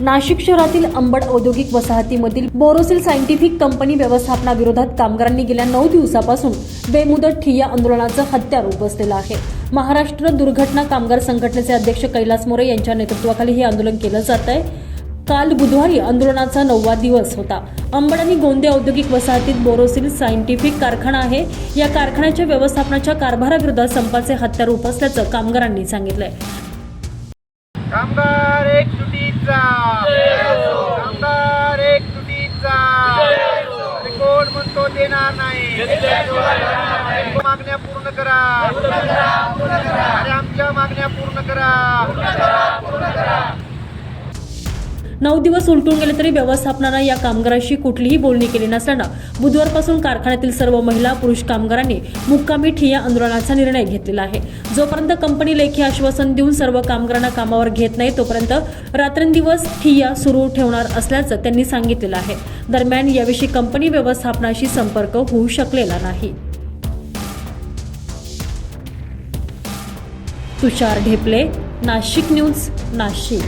नाशिक शहरातील अंबड औद्योगिक वसाहतीमधील बोरोसिल सायंटिफिक कंपनी व्यवस्थापनाविरोधात कामगारांनी गेल्या नऊ दिवसापासून बेमुदत ठिय्या आंदोलनाचं हत्यार उपसलेलं आहे. महाराष्ट्र दुर्घटना कामगार संघटनेचे अध्यक्ष कैलास मोरे यांच्या नेतृत्वाखाली हे आंदोलन केलं जात आहे काल बुधवारी आंदोलनाचा नववा दिवस होता. अंबड आणि गोंदे औद्योगिक वसाहतीत बोरोसिल सायंटिफिक कारखाना आहे. या कारखान्याच्या व्यवस्थापनाच्या कारभाराविरोधात संपाचे हत्यार उपसल्याचं कामगारांनी सांगितलंय. कामगार एक देणार नाही. मागण्या पूर्ण करा. अरे आमच्या मागण्या पूर्ण करा. नऊ दिवस उलटून गेले तरी व्यवस्थापनानं या कामगारांशी कुठलीही बोलणी केली नसल्यानं बुधवारपासून कारखान्यातील सर्व महिला पुरुष कामगारांनी मुक्कामी ठिया आंदोलनाचा निर्णय घेतलेला आहे. जोपर्यंत कंपनी लेखी आश्वासन देऊन सर्व कामगारांना कामावर घेत नाही तोपर्यंत रात्रंदिवस ठिया सुरू ठेवणार असल्याचं त्यांनी सांगितलेलं आहे. दरम्यान याविषयी कंपनी व्यवस्थापनाशी संपर्क होऊ शकलेला नाही. तुषार ढेपले नाशिक न्यूज नाशिक.